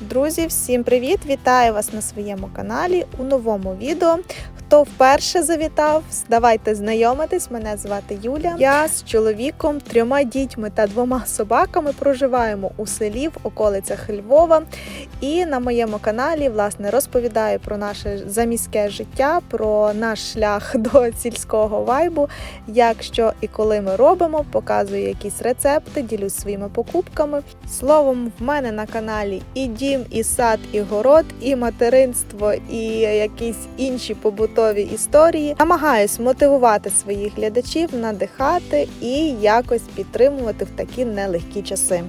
Друзі, всім привіт! Вітаю вас на своєму каналі у новому відео. Хто вперше завітав, давайте знайомитись. Мене звати Юля. Я з чоловіком, трьома дітьми та двома собаками проживаємо у селі в околицях Львова. І на моєму каналі власне розповідаю про наше заміське життя, про наш шлях до сільського вайбу, як що і коли ми робимо, показую якісь рецепти, ділюсь своїми покупками. Словом, в мене на каналі і дім, і сад, і город, і материнство, і якісь інші побутові історії. Намагаюсь мотивувати своїх глядачів, надихати і якось підтримувати в такі нелегкі часи.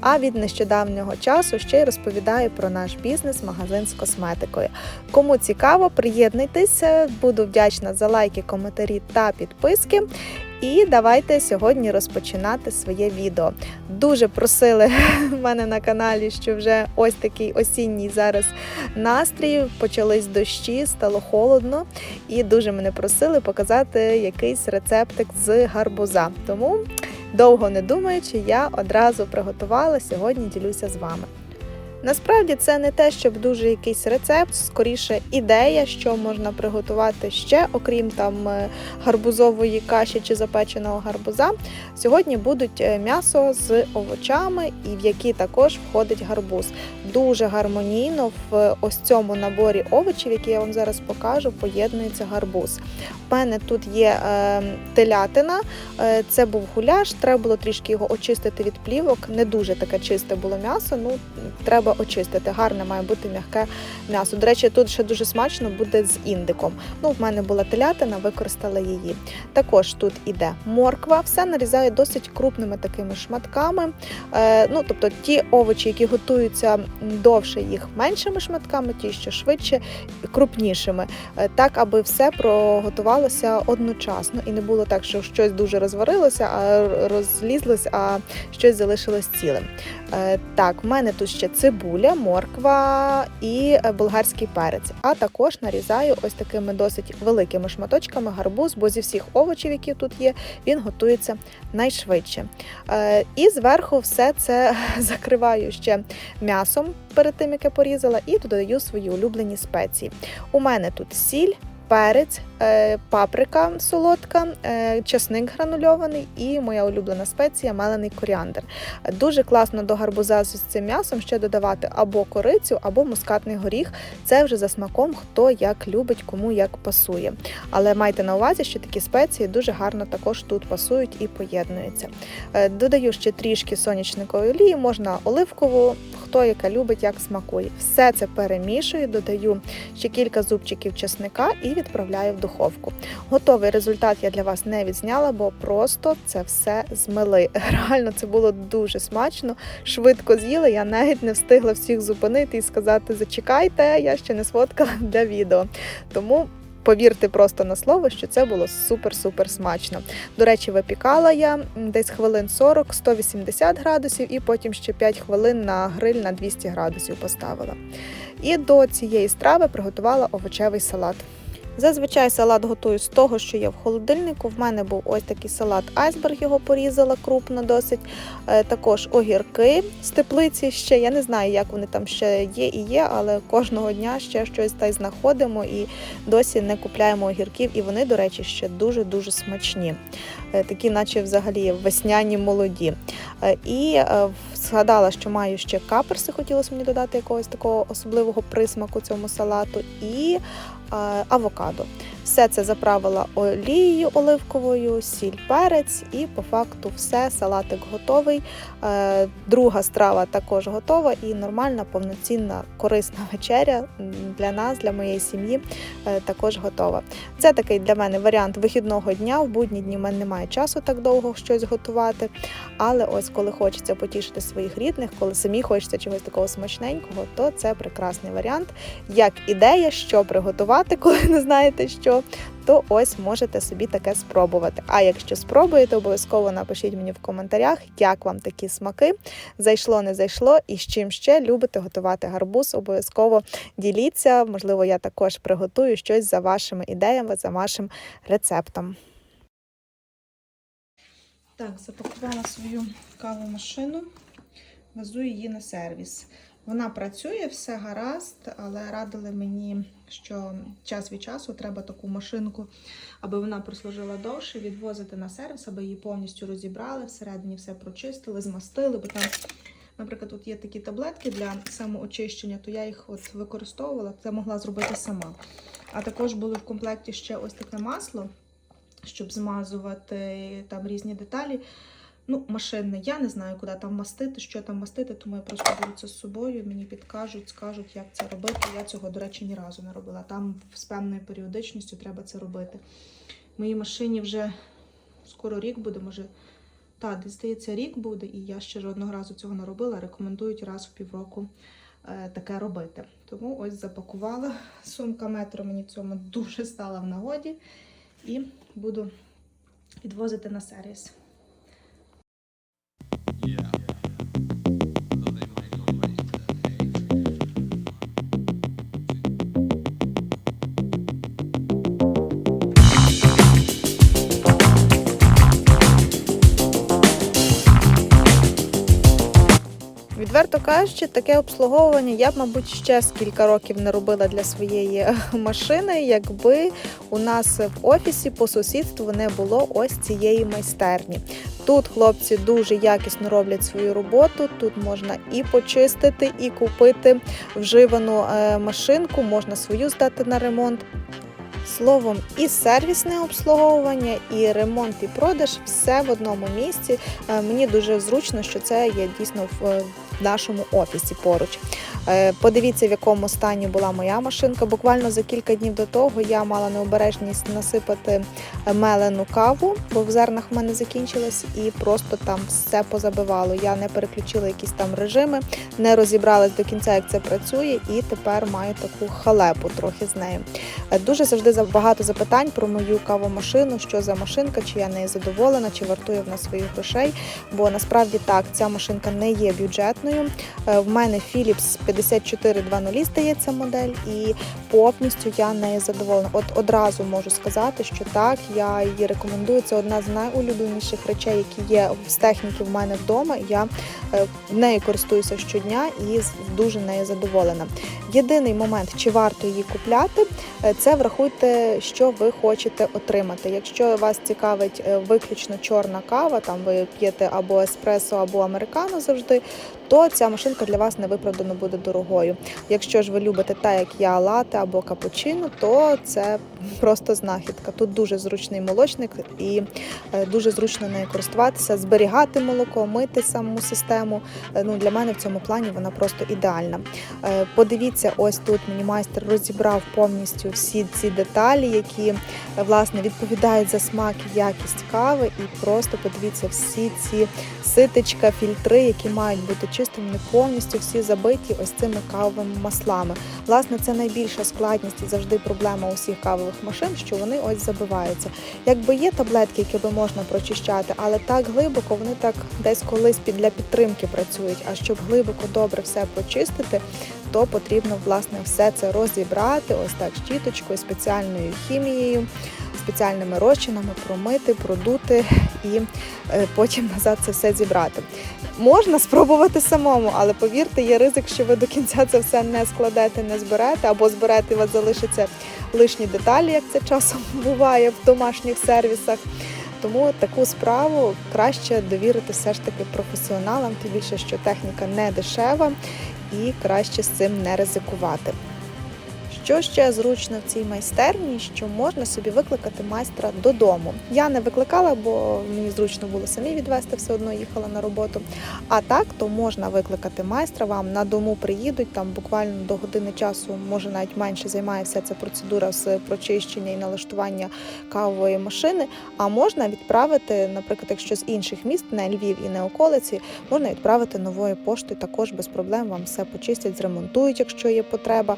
А від нещодавнього часу ще й розповідаю про наш бізнес-магазин з косметикою. Кому цікаво, приєднуйтесь, буду вдячна за лайки, коментарі та підписки. І давайте сьогодні розпочинати своє відео. Дуже просили мене на каналі, що вже ось такий осінній зараз настрій. Почались дощі, стало холодно, і дуже мене просили показати якийсь рецептик з гарбуза. Тому довго не думаючи, я одразу приготувала. Сьогодні ділюся з вами. Насправді це не те, щоб дуже якийсь рецепт, скоріше ідея, що можна приготувати ще, окрім там е, гарбузової каші чи запеченого гарбуза. Сьогодні будуть е, м'ясо з овочами, і в які також входить гарбуз. Дуже гармонійно в ось цьому наборі овочів, які я вам зараз покажу, поєднується гарбуз. У мене тут є е, телятина, е, це був гуляш, треба було трішки його очистити від плівок. Не дуже таке чисте було м'ясо. Ну треба очистити. Гарне має бути м'яке м'ясо. До речі, тут ще дуже смачно буде з індиком. Ну, в мене була телятина, використала її. Також тут іде морква, все нарізаю досить крупними такими шматками. Е, ну, тобто ті овочі, які готуються довше, їх меншими шматками, ті, що швидше, крупнішими, Е, так аби все проготувалося одночасно і не було так, що щось дуже розварилося, а розлізлось, а щось залишилось цілим. Е, Так, в мене тут ще цибуля, морква і е, болгарський перець. А також нарізаю ось такими досить великими шматочками гарбуз, бо зі всіх овочів, які тут є, він готується найшвидше. Е, І зверху все це закриваю ще м'ясом перед тим, як я порізала, і додаю свої улюблені спеції. У мене тут сіль. Перець, е, паприка солодка, е, часник гранульований і моя улюблена спеція мелений коріандр. Дуже класно до гарбуза з цим м'ясом ще додавати або корицю, або мускатний горіх. Це вже за смаком, хто як любить, кому як пасує. Але майте на увазі, що такі спеції дуже гарно також тут пасують і поєднуються. Е, Додаю ще трішки сонячникової олії, можна оливкову, хто яка любить, як смакує. Все це перемішую, додаю ще кілька зубчиків чесника і відправляю в духовку. Готовий результат я для вас не відзняла, бо просто це все змили. Реально це було дуже смачно, швидко з'їли. Я навіть не встигла всіх зупинити і сказати: зачекайте, я ще не сфоткала для відео. Тому. Повірте просто на слово, що це було супер-супер смачно. До речі, випікала я десь хвилин 40, 180 градусів, і потім ще 5 хвилин на гриль на 200 градусів поставила. І до цієї страви приготувала овочевий салат. Зазвичай салат готую з того, що є в холодильнику. В мене був ось такий салат айсберг, його порізала крупно досить. Е, Також огірки з теплиці ще. Я не знаю, як вони там ще є і є, але кожного дня ще щось та й знаходимо і досі не купляємо огірків. І вони, до речі, ще дуже-дуже смачні. Е, Такі, наче взагалі весняні молоді. Е, І е, згадала, що маю ще каперси, хотілося мені додати якогось такого особливого присмаку цьому салату. І авокадо. Все це заправила олією оливковою, сіль, перець, і по факту все, салатик готовий. Е, Друга страва також готова і нормальна, повноцінна, корисна вечеря для нас, для моєї сім'ї е, також готова. Це такий для мене варіант вихідного дня. В будні дні в мене немає часу так довго щось готувати. Але ось коли хочеться потішити своїх рідних, коли самі хочеться чогось такого смачненького, то це прекрасний варіант. Як ідея, що приготувати, коли не знаєте що, то ось можете собі таке спробувати. А якщо спробуєте, обов'язково напишіть мені в коментарях, як вам такі смаки. Зайшло, не зайшло, і з чим ще любите готувати гарбуз. Обов'язково діліться. Можливо, я також приготую щось за вашими ідеями, за вашим рецептом. Так, запакувала свою кавомашину, везу її на сервіс. Вона працює, все гаразд, але радили мені, що час від часу треба таку машинку, аби вона прослужила довше, відвозити на сервіс, аби її повністю розібрали, всередині все прочистили, змастили, бо там. Наприклад, тут є такі таблетки для самоочищення, то я їх от використовувала, це могла зробити сама. А також було в комплекті ще ось таке масло, щоб змазувати там різні деталі. Ну, машинне, я не знаю, куди там мастити, що там мастити, тому я просто беру це з собою, мені підкажуть, скажуть, як це робити. Я цього, до речі, ні разу не робила. Там з певною періодичністю треба це робити. Моїй машині вже скоро рік буде, може, та, десь здається, рік буде, і я ще жодного разу цього не робила. Рекомендують раз в півроку е, таке робити. Тому ось запакувала. Сумка метро мені в цьому дуже стала в нагоді. І буду відвозити на сервіс. Відверто кажучи, таке обслуговування я б, мабуть, ще з кілька років не робила для своєї машини, якби у нас в офісі по сусідству не було ось цієї майстерні. Тут хлопці дуже якісно роблять свою роботу. Тут можна і почистити, і купити вживану е, машинку, можна свою здати на ремонт. Словом, і сервісне обслуговування, і ремонт, і продаж все в одному місці. Е, Мені дуже зручно, що це є дійсно в нашому офісі поруч. Е, Подивіться, в якому стані була моя машинка. Буквально за кілька днів до того я мала необережність насипати мелену каву, бо в зернах в мене закінчилось, і просто там все позабивало. Я не переключила якісь там режими, не розібралась до кінця, як це працює, і тепер маю таку халепу трохи з нею. Е, Дуже завжди за- багато запитань про мою кавомашину, що за машинка, чи я нею задоволена, чи вартує вона своїх грошей. Бо насправді так, ця машинка не є бюджетною. Е, В мене Philips 5420 здається модель, і повністю я нею задоволена. От одразу можу сказати, що так, я її рекомендую. Це одна з найулюбленіших речей, які є з техніки в мене вдома. Я е, нею користуюся щодня і дуже нею задоволена. Єдиний момент, чи варто її купляти, е, це врахуйте, що ви хочете отримати. Якщо вас цікавить виключно чорна кава, там ви п'єте або еспресо, або американо завжди, то ця машинка для вас невиправдано буде дорогою. Якщо ж ви любите так, як я, лате або капучино, то це просто знахідка. Тут дуже зручний молочник і е, дуже зручно нею користуватися, зберігати молоко, мити саму систему. Е, Ну для мене в цьому плані вона просто ідеальна. Е, Подивіться, ось тут мені майстер розібрав повністю всі ці деталі, які власне відповідають за смак і якість кави. І просто подивіться всі ці ситечка, фільтри, які мають бути чистими, вони повністю всі забиті ось цими кавовими маслами. Власне, це найбільша складність і завжди проблема усіх кавових машин, що вони ось забиваються. Якби є таблетки, які би можна прочищати, але так глибоко вони так десь колись для підтримки працюють. А щоб глибоко добре все прочистити, то потрібно власне все це розібрати, ось так щіточкою, спеціальною хімією, спеціальними розчинами промити, продути і е, потім назад це все зібрати. Можна спробувати самому, але повірте, є ризик, що ви до кінця це все не складете, не зберете, або зберете, у вас залишаться лишні деталі, як це часом буває в домашніх сервісах. Тому таку справу краще довірити все ж таки професіоналам, тим більше, що техніка не дешева і краще з цим не ризикувати. Що ще зручно в цій майстерні, що можна собі викликати майстра додому. Я не викликала, бо мені зручно було самі відвести, все одно їхала на роботу. А так, то можна викликати майстра, вам на дому приїдуть, там буквально до години часу, може навіть менше займає вся ця процедура з прочищення і налаштування кавової машини. А можна відправити, наприклад, якщо з інших міст, не Львів і не околиці, можна відправити новою поштою, також без проблем вам все почистять, зремонтують, якщо є потреба.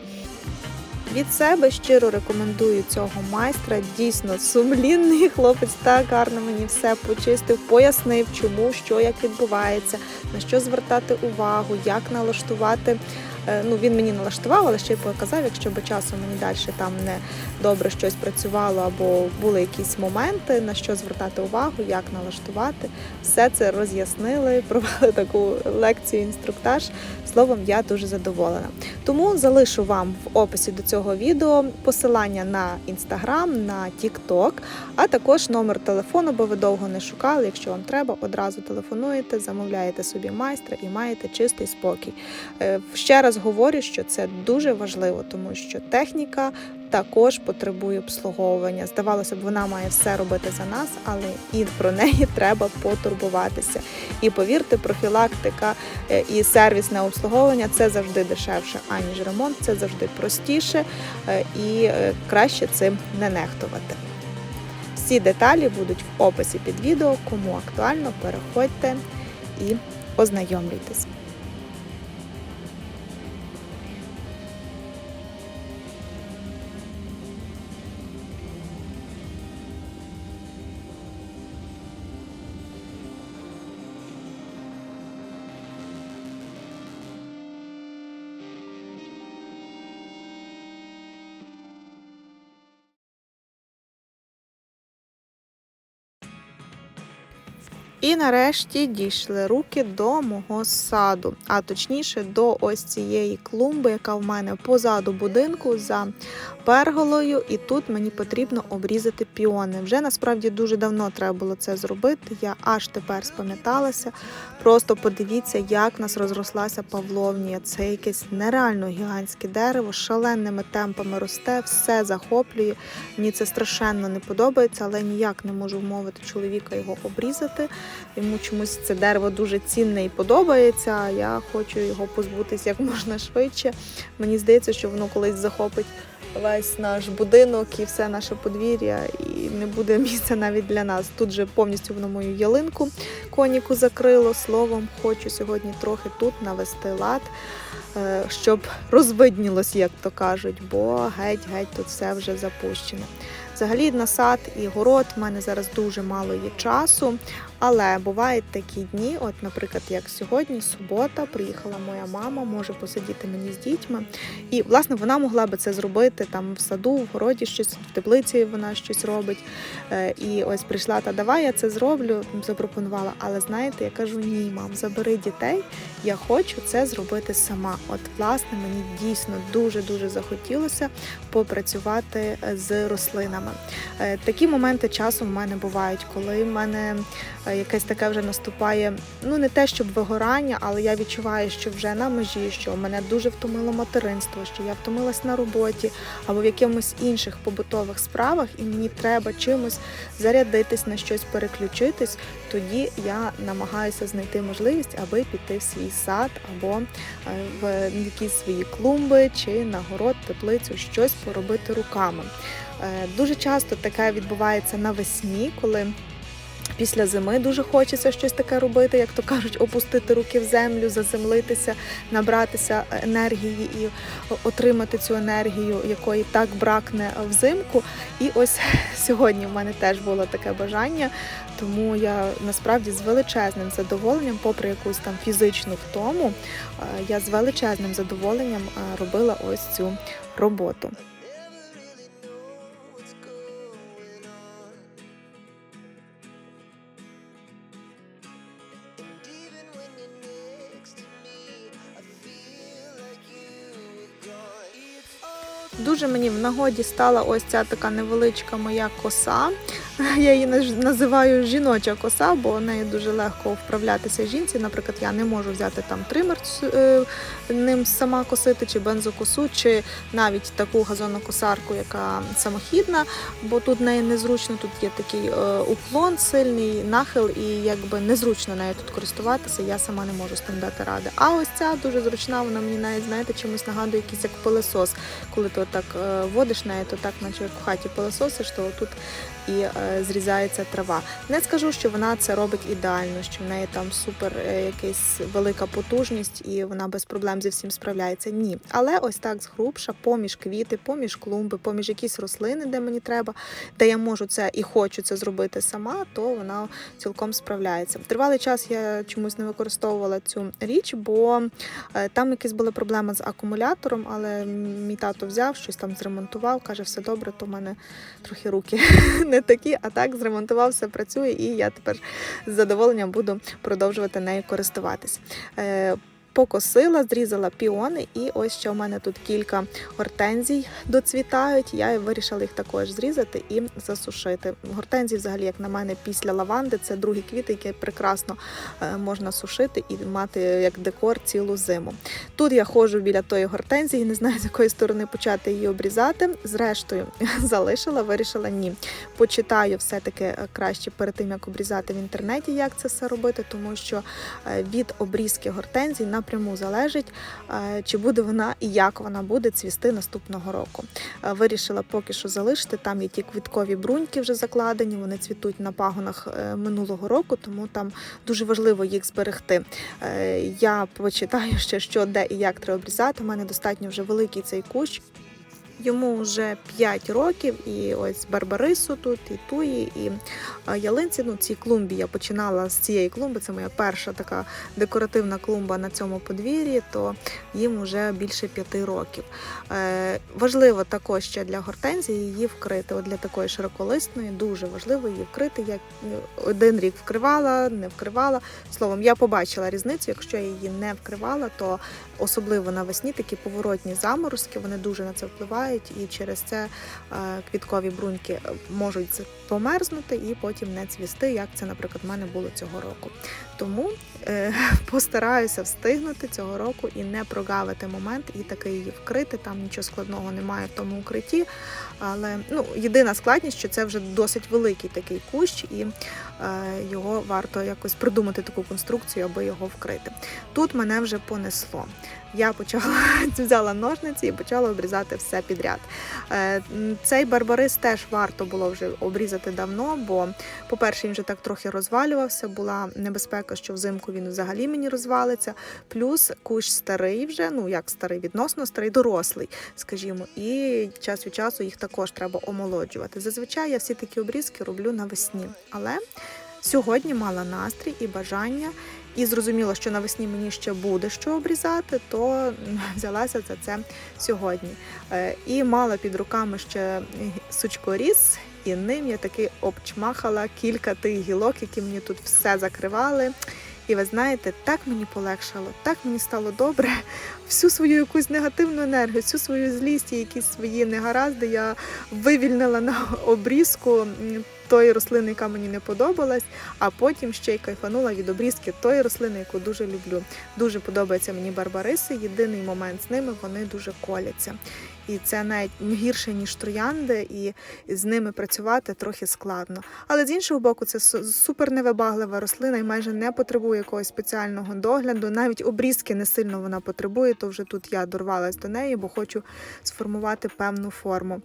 Від себе щиро рекомендую цього майстра. Дійсно сумлінний хлопець так гарно мені все почистив, пояснив, чому, що як відбувається, на що звертати увагу, як налаштувати Ну, він мені налаштував, але ще й показав, якщо би часом мені далі там не добре щось працювало або були якісь моменти, на що звертати увагу, як налаштувати. Все це роз'яснили, провели таку лекцію, інструктаж. Словом, я дуже задоволена. Тому залишу вам в описі до цього відео посилання на інстаграм, на TikTok, а також номер телефону, бо ви довго не шукали. Якщо вам треба, одразу телефонуєте, замовляєте собі майстра і маєте чистий спокій. Е, Ще раз говорю, що це дуже важливо, тому що техніка також потребує обслуговування. Здавалося б, вона має все робити за нас, але і про неї треба потурбуватися. І повірте, профілактика е, і сервісне обслуговування це завжди дешевше, аніж ремонт, це завжди простіше е, і е, краще цим не нехтувати. Всі деталі будуть в описі під відео. Кому актуально, переходьте і ознайомлюйтесь. І нарешті дійшли руки до мого саду, а точніше до ось цієї клумби, яка в мене позаду будинку за перголою. І тут мені потрібно обрізати піони. Вже насправді дуже давно треба було це зробити. Я аж тепер спам'яталася. Просто подивіться, як нас розрослася павловнія. Це якесь нереально гігантське дерево, шаленими темпами росте, все захоплює. Мені це страшенно не подобається, але ніяк не можу вмовити чоловіка його обрізати. Йому чомусь це дерево дуже цінне і подобається. а Я хочу його позбутися як можна швидше. Мені здається, що воно колись захопить весь наш будинок і все наше подвір'я, і не буде місця навіть для нас. Тут же повністю воно мою ялинку коніку закрило. Словом, хочу сьогодні трохи тут навести лад, е, щоб розвиднілось, як то кажуть, бо геть-геть тут все вже запущено. Взагалі на сад і город в мене зараз дуже мало є часу, але бувають такі дні, от, наприклад, як сьогодні, субота, приїхала моя мама, може посидіти мені з дітьми. І, власне, вона могла би це зробити там в саду, в городі щось, в теплиці вона щось робить. Е, І ось прийшла та давай я це зроблю, запропонувала. Але знаєте, я кажу: ні, мам, забери дітей, я хочу це зробити сама. От, власне, мені дійсно дуже-дуже захотілося попрацювати е, з рослинами. Е, Такі моменти часу в мене бувають, коли в мене якесь таке вже наступає, ну не те, щоб вигорання, але я відчуваю, що вже на межі, що мене дуже втомило материнство, що я втомилась на роботі або в якимось інших побутових справах, і мені треба чимось зарядитись на щось переключитись. Тоді я намагаюся знайти можливість, аби піти в свій сад або е, в якісь свої клумби чи на город, теплицю, щось поробити руками. Е, Дуже часто таке відбувається навесні, коли після зими дуже хочеться щось таке робити, як то кажуть, опустити руки в землю, заземлитися, набратися енергії і отримати цю енергію, якої так бракне взимку. І ось сьогодні в мене теж було таке бажання, тому я насправді з величезним задоволенням, попри якусь там фізичну втому, е, я з величезним задоволенням е, робила ось цю роботу. Дуже мені в нагоді стала ось ця така невеличка моя коса. Я її наз- називаю жіноча коса, бо нею дуже легко вправлятися жінці. Наприклад, я не можу взяти там тример е, ним сама косити, чи бензокосу, чи навіть таку газонокосарку, яка самохідна, бо тут неї незручно, тут є такий е, уклон сильний, нахил, і якби незручно нею тут користуватися. Я сама не можу з тим дати ради. А ось ця дуже зручна, вона мені навіть знаєте, чимось нагадує якийсь як пилесос. Коли ти так водиш нею, то так, наче як в хаті пилесосиш, то тут і е, е, зрізається трава. Не скажу, що вона це робить ідеально, що в неї там супер е, якась велика потужність і вона без проблем зі всім справляється. Ні. Але ось так згрубша, поміж квіти, поміж клумби, поміж якісь рослини, де мені треба, де я можу це і хочу це зробити сама, то вона цілком справляється. Тривалий час я чомусь не використовувала цю річ, бо е, там якісь були проблеми з акумулятором, але мій тато взяв, щось там зремонтував, каже, все добре, то в мене трохи руки не такі, а так зремонтував, все працює, і я тепер з задоволенням буду продовжувати нею користуватись. Покосила, зрізала піони, і ось ще у мене тут кілька гортензій доцвітають. Я вирішила їх також зрізати і засушити. Гортензії, взагалі, як на мене, після лаванди це другі квіти, які прекрасно е, можна сушити і мати як декор цілу зиму. Тут я ходжу біля тої гортензії, не знаю з якої сторони почати її обрізати. Зрештою, залишила, вирішила ні. Почитаю все-таки е, краще перед тим, як обрізати в інтернеті, як це все робити, тому що е, від обрізки гортензій напряму залежить, е, чи буде вона і як вона буде цвісти наступного року. Е, Вирішила поки що залишити. Там є ті квіткові бруньки вже закладені, вони цвітуть на пагонах е, минулого року, тому там дуже важливо їх зберегти. Я почитаю ще, що де і як треба обрізати. У мене достатньо вже великий цей кущ. Йому вже 5 років, і ось барбарису тут, і туї, і е, ялинці. Ну, цій клумбі я починала з цієї клумби. Це моя перша така декоративна клумба на цьому подвір'ї, то їм вже більше 5 років. Е, важливо також ще для гортензії її вкрити. От для такої широколисної дуже важливо її вкрити. Я е, один рік вкривала, не вкривала. Словом, я побачила різницю. Якщо я її не вкривала, то особливо навесні такі поворотні заморозки, вони дуже на це впливають, і через це е, квіткові бруньки е, можуть померзнути і потім не цвісти, як це, наприклад, в мене було цього року. Тому е, постараюся встигнути цього року і не прогавити момент, і таки її вкрити. Там нічого складного немає в тому укритті. Але ну, єдина складність, що це вже досить великий такий кущ, і е, його варто якось придумати таку конструкцію, аби його вкрити. Тут мене вже понесло. Я почала взяла ножниці і почала обрізати все підряд. Е, Цей барбарис теж варто було вже обрізати давно, бо, по-перше, він вже так трохи розвалювався, була небезпека, що взимку він взагалі мені розвалиться. Плюс кущ старий вже, ну як старий, відносно старий, дорослий, скажімо, і час від часу їх також треба омолоджувати. Зазвичай я всі такі обрізки роблю навесні, але сьогодні мала настрій і бажання. І зрозуміла, що навесні мені ще буде що обрізати, то взялася за це сьогодні. Е, І мала під руками ще сучкоріз, і ним я таки обчмахала кілька тих гілок, які мені тут все закривали. І ви знаєте, так мені полегшало, так мені стало добре. Всю свою якусь негативну енергію, всю свою злість і якісь свої негаразди я вивільнила на обрізку тої рослини, яка мені не подобалась, а потім ще й кайфанула від обрізки тої рослини, яку дуже люблю. Дуже подобаються мені барбариси. Єдиний момент з ними вони дуже коляться. І це навіть гірше, ніж троянди, і з ними працювати трохи складно. Але з іншого боку, це су- супер невибаглива рослина і майже не потребує якогось спеціального догляду. Навіть обрізки не сильно вона потребує, то вже тут я дорвалась до неї, бо хочу сформувати певну форму.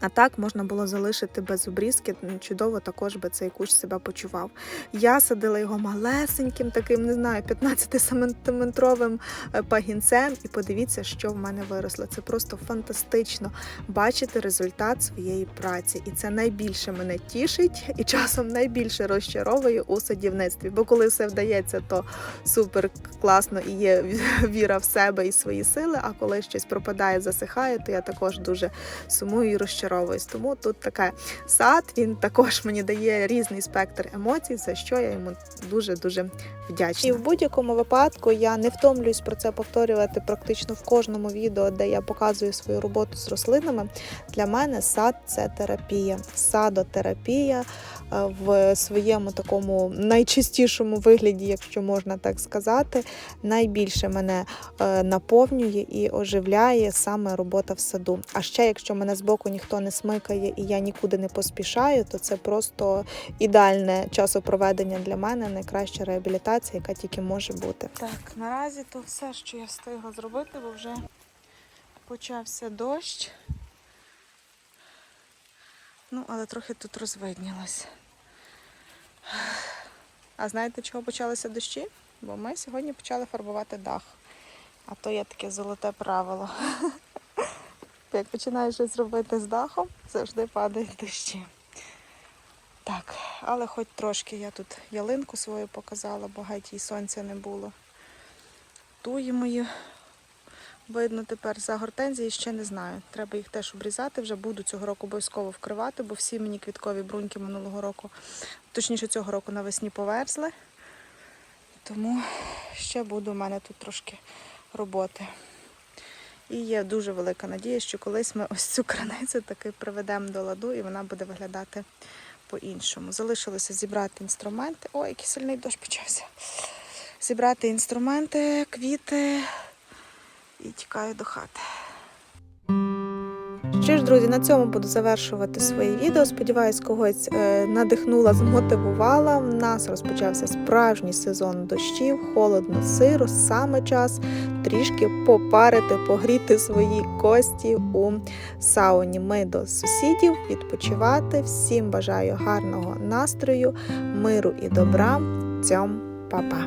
А так можна було залишити без обрізки. Чудово також би цей кущ себе почував. Я садила його малесеньким, таким, не знаю, 15-сантиметровим е, пагінцем. І подивіться, що в мене виросло. Це просто фантастично бачити результат своєї праці. І це найбільше мене тішить і часом найбільше розчаровує у садівництві. Бо коли все вдається, то супер класно і є віра в себе і свої сили. А коли щось пропадає, засихає, то я також дуже сумую і розчаровуюсь. Тому тут таке сад, він також мені дає різний спектр емоцій, за що я йому дуже дуже вдячна. І в будь-якому випадку я не втомлююсь про це повторювати практично в кожному відео, де я показую свою роботу з рослинами. Для мене сад це терапія, садотерапія в своєму такому найчистішому вигляді, якщо можна так сказати. Найбільше мене е, наповнює і оживляє саме робота в саду. А ще, якщо мене збоку ніхто не смикає і я нікуди не поспішаю, то це просто ідеальне часопроведення для мене, найкраща реабілітація, яка тільки може бути. Так, наразі то все, що я встигла зробити, бо вже почався дощ. Ну, але трохи тут розвиднілось. А знаєте, чого почалися дощі? Бо ми сьогодні почали фарбувати дах. А то є таке золоте правило. Як починаєш щось робити з дахом, завжди падають дощі. Так, але хоч трошки я тут ялинку свою показала, бо геть сонця не було. Туї мої видно тепер за гортензії ще не знаю. Треба їх теж обрізати. Вже буду цього року обов'язково вкривати, бо всі мені квіткові бруньки минулого року, точніше цього року навесні поверзли. Тому ще буде у мене тут трошки роботи. І є дуже велика надія, що колись ми ось цю краницю таки приведемо до ладу і вона буде виглядати по-іншому. Залишилося зібрати інструменти. Ой, який сильний дощ почався. Зібрати інструменти, квіти і тікаю до хати. Що ж, друзі, на цьому буду завершувати своє відео. Сподіваюсь, когось е, надихнула, змотивувала. У нас розпочався справжній сезон дощів, холодно, сиро, саме час трішки попарити, погріти свої кості у сауні. Ми до сусідів відпочивати. Всім бажаю гарного настрою, миру і добра. Цьом, па-па!